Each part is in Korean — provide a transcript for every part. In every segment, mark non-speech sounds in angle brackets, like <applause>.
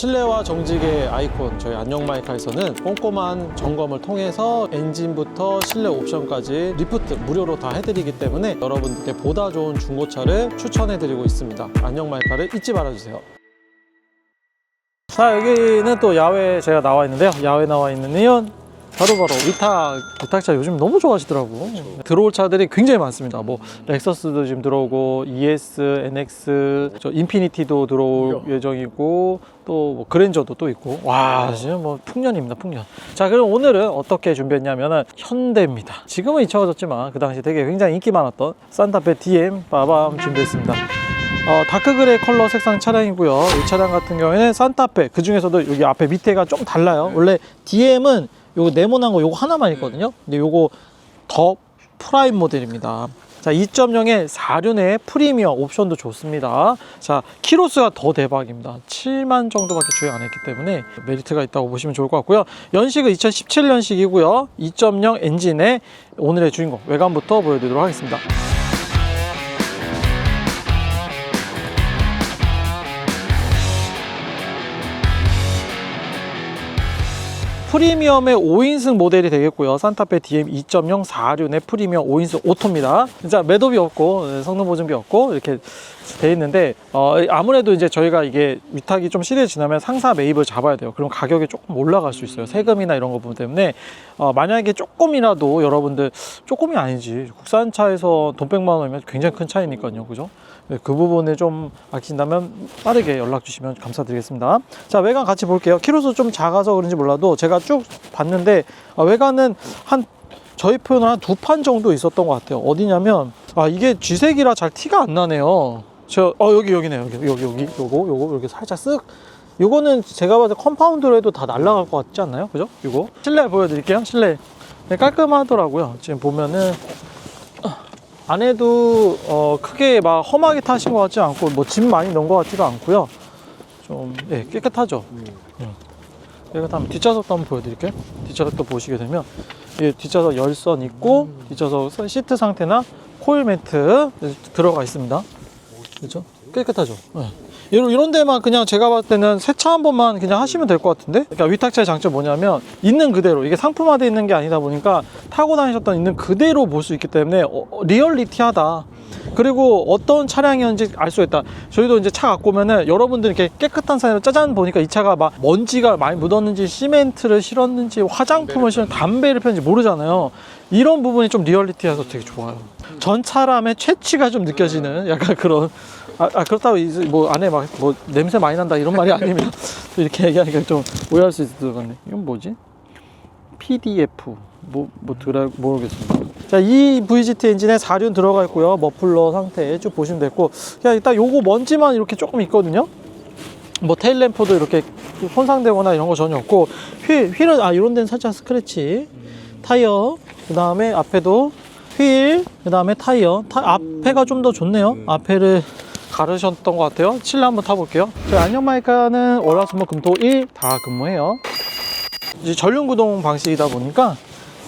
실내와 정직의 아이콘 저희 안녕 마이카에서는 꼼꼼한 점검을 통해서 엔진부터 실내 옵션까지 리프트 무료로 다 해드리기 때문에 여러분들께 보다 좋은 중고차를 추천해드리고 있습니다. 안녕 마이카를 잊지 말아주세요. 자 여기는 또 야외 제가 나와 있는데요. 야외 나와 있는 이유 는 바로 바로 위탁, 위탁차 요즘 너무 좋아하시더라고. 들어올 차들이 굉장히 많습니다. 뭐 렉서스도 지금 들어오고 ES, NX, 저 인피니티도 들어올 예정이고 또 뭐 그랜저도 또 있고 와 지금 뭐 풍년입니다 풍년. 자 그럼 오늘은 어떻게 준비했냐면은 현대입니다. 지금은 잊혀졌지만 그 당시 되게 굉장히 인기 많았던 산타페 DM 빠밤 준비했습니다. 어, 다크그레이 컬러 색상 차량이고요. 이 차량 같은 경우에는 산타페 그 중에서도 여기 앞에 밑에가 좀 달라요. 원래 DM은 요거 네모난 거 요거 하나만 있거든요. 근데 요거 더 프라임 모델입니다. 자, 2.0의 4륜의 프리미엄 옵션도 좋습니다. 자, 키로수가 더 대박입니다. 7만 정도밖에 주행 안 했기 때문에 메리트가 있다고 보시면 좋을 것 같고요. 연식은 2017년식이고요. 2.0 엔진의 오늘의 주인공 외관부터 보여드리도록 하겠습니다. 프리미엄의 5인승 모델이 되겠고요. 산타페 DM 2.0 4륜의 프리미엄 5인승 오토입니다. 진짜 매듭이 없고 네, 성능 보증비 없고 이렇게 돼 있는데 어, 아무래도 이제 저희가 이게 위탁이 좀 시리즈 지나면 상사 매입을 잡아야 돼요. 그럼 가격이 조금 올라갈 수 있어요. 세금이나 이런 거 부분 때문에 어, 만약에 조금이라도 여러분들 조금이 아니지 국산차에서 돈 100만 원이면 굉장히 큰 차이니까요. 그죠? 네, 그 부분을 좀 아끼신다면 빠르게 연락 주시면 감사드리겠습니다. 자, 외관 같이 볼게요. 키로수 좀 작아서 그런지 몰라도 제가 쭉 봤는데 아, 외관은 한 저희 표현은 한 두 판 정도 있었던 것 같아요. 어디냐면 아 이게 쥐색이라 잘 티가 안 나네요. 저 어 여기 여기네요. 여기 여기 여기 요거 요거 이렇게 살짝 쓱 요거는 제가 봐도 컴파운드로 해도 다 날아갈 것 같지 않나요? 그죠? 이거 실내 보여드릴게요. 실내 네, 깔끔하더라고요. 지금 보면은 안에도 어, 크게 막 험하게 타신 것 같지 않고 뭐 짐 많이 넣은 것 같지도 않고요. 좀 예, 깨끗하죠. 음. 깨끗하면 뒷좌석도 한번 보여드릴게요. 뒷좌석도 보시게 되면 이 뒷좌석 열선 있고 뒷좌석 시트 상태나 코일 매트 들어가 있습니다. 그렇죠? 깨끗하죠. 예. 이런, 이런 데만 그냥 제가 봤을 때는 세차 한 번만 그냥 하시면 될 것 같은데? 그러니까 위탁차의 장점 뭐냐면 있는 그대로 이게 상품화되어 있는 게 아니다 보니까 타고 다니셨던 있는 그대로 볼 수 있기 때문에 어, 어, 리얼리티하다. 그리고 어떤 차량이었는지 알 수 있다. 저희도 이제 차 갖고 오면은 여러분들 이렇게 깨끗한 사진을 짜잔 보니까 이 차가 막 먼지가 많이 묻었는지 시멘트를 실었는지 화장품을 실었는지 담배를 폈는지 모르잖아요. 이런 부분이 좀 리얼리티해서 되게 좋아요. 전 사람의 채취가 좀 느껴지는 약간 그런 아, 아, 그렇다고 이제 뭐 안에 막 뭐 냄새 많이 난다 이런 말이 아니면 <laughs> 또 이렇게 얘기하니까 좀 오해할 수 있을 것 같네. 이건 뭐지? PDF 뭐, 뭐 들어 모르겠습니다. 자, 이 VGT 엔진에 4륜 들어가 있고요. 머플러 상태 쭉 보시면 됐고, 그냥 일단 요거 먼지만 이렇게 조금 있거든요. 뭐 테일 램프도 이렇게 손상되거나 이런 거 전혀 없고, 휠 휠은 아 이런 데는 살짝 스크래치, 타이어, 그 다음에 앞에도 휠, 그 다음에 타이어, 타, 앞에가 좀 더 좋네요. 앞에를 가르셨던 것 같아요. 실내 한번 타볼게요. 저희 안녕마이카는 월화수목 금토 일 다 근무해요. 이제 전륜 구동 방식이다 보니까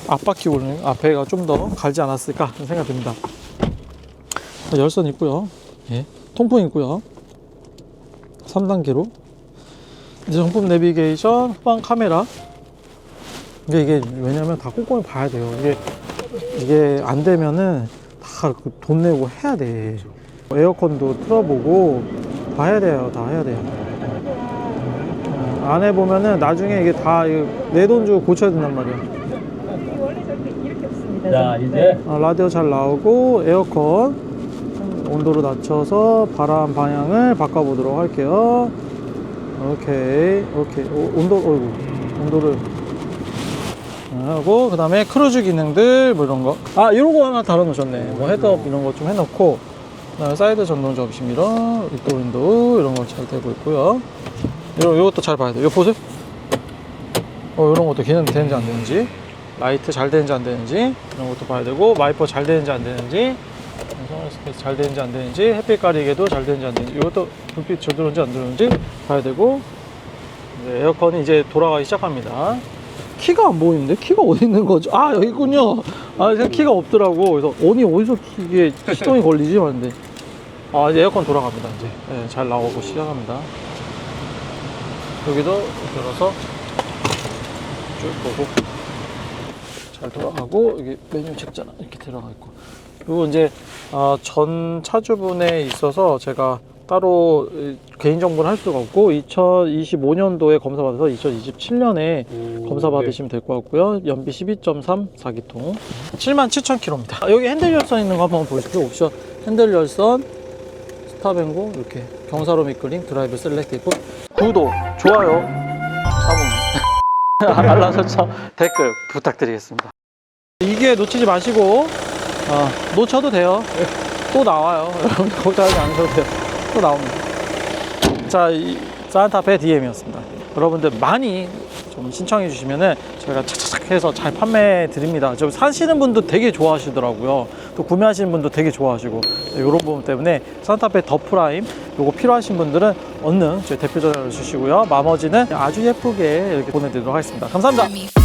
앞바퀴 오는 앞에가 좀 더 갈지 않았을까 그런 생각 듭니다. 자, 열선 있고요. 예. 통풍 있고요. 3단계로 이제 정품 내비게이션, 후방 카메라. 이게 이게 왜냐면 다 꼼꼼히 봐야 돼요. 이게 이게 안 되면은 다 돈 내고 해야 돼. 에어컨도 틀어보고 다 해야 돼요. 다 해야 돼요. 어, 안에 보면은 나중에 이게 다 내 돈 주고 고쳐야 된단 말이야. 자 이제 어, 라디오 잘 나오고 에어컨 온도를 낮춰서 바람 방향을 바꿔보도록 할게요. 오케이, 오케이. 오, 온도, 어이구, 온도를 하고 그 다음에 크루즈 기능들 뭐 이런 거. 아, 이런 거 하나 달아놓으셨네. 뭐 헤드업 이런 거 좀 해놓고 그 다음에 사이드 전동 접시 미러, 윗도 윈도우 이런 거잘 되고 있고요. 이런 이것도 잘 봐야 돼. 이거 보세요. 어, 이런 것도 기능 되는지 안 되는지. 라이트 잘 되는지 안 되는지 이런 것도 봐야 되고 와이퍼 잘 되는지 안 되는지 스페이스 잘 되는지 안 되는지 햇빛 가리개도 잘 되는지 안 되는지 이것도 불빛 저 들어오는지 안 들어오는지 봐야 되고 이제 에어컨이 이제 돌아가기 시작합니다 키가 안 보이는데? 키가 어디 있는 거죠? 아 여기 있군요. 아 제가 키가 없더라고. 그래서 언니 어디서 키- 이게 시동이 걸리지 하는데 아 이제 에어컨 돌아갑니다 이제. 네, 잘 나오고 시작합니다. 여기도 들어서 쭉 보고 잘 돌아가고 여기 메뉴 책자나 이렇게 들어가 있고. 그리고 이제 어, 전 차주분에 있어서 제가 따로 이, 개인정보를 할 수가 없고 2025년도에 검사 받아서 2027년에 검사 받으시면 될 것 같고요. 연비 12.3 4기통 77,000km입니다. 여기 핸들 열선 있는 거 한번 보시죠. 옵션 핸들 열선 스탑앤고 이렇게 경사로 미끌림 드라이브 셀렉티브 구독 좋아요 자문 <laughs> 알람 설정 댓글 부탁드리겠습니다. 이게 놓치지 마시고 어, 놓쳐도 돼요. 또 나와요. 여러분 <laughs> 걱정하지 않으셔도 돼요. 또 나옵니다. 자, 이 산타페 DM이었습니다. 여러분들 많이 좀 신청해 주시면은 저희가 착착착 해서 잘 판매해 드립니다. 저 사시는 분도 되게 좋아하시더라고요. 또 구매하시는 분도 되게 좋아하시고 이런 부분 때문에 산타페 더 프라임 요거 필요하신 분들은 얼른 저희 대표 전화를 주시고요. 나머지는 아주 예쁘게 이렇게 보내드리도록 하겠습니다. 감사합니다.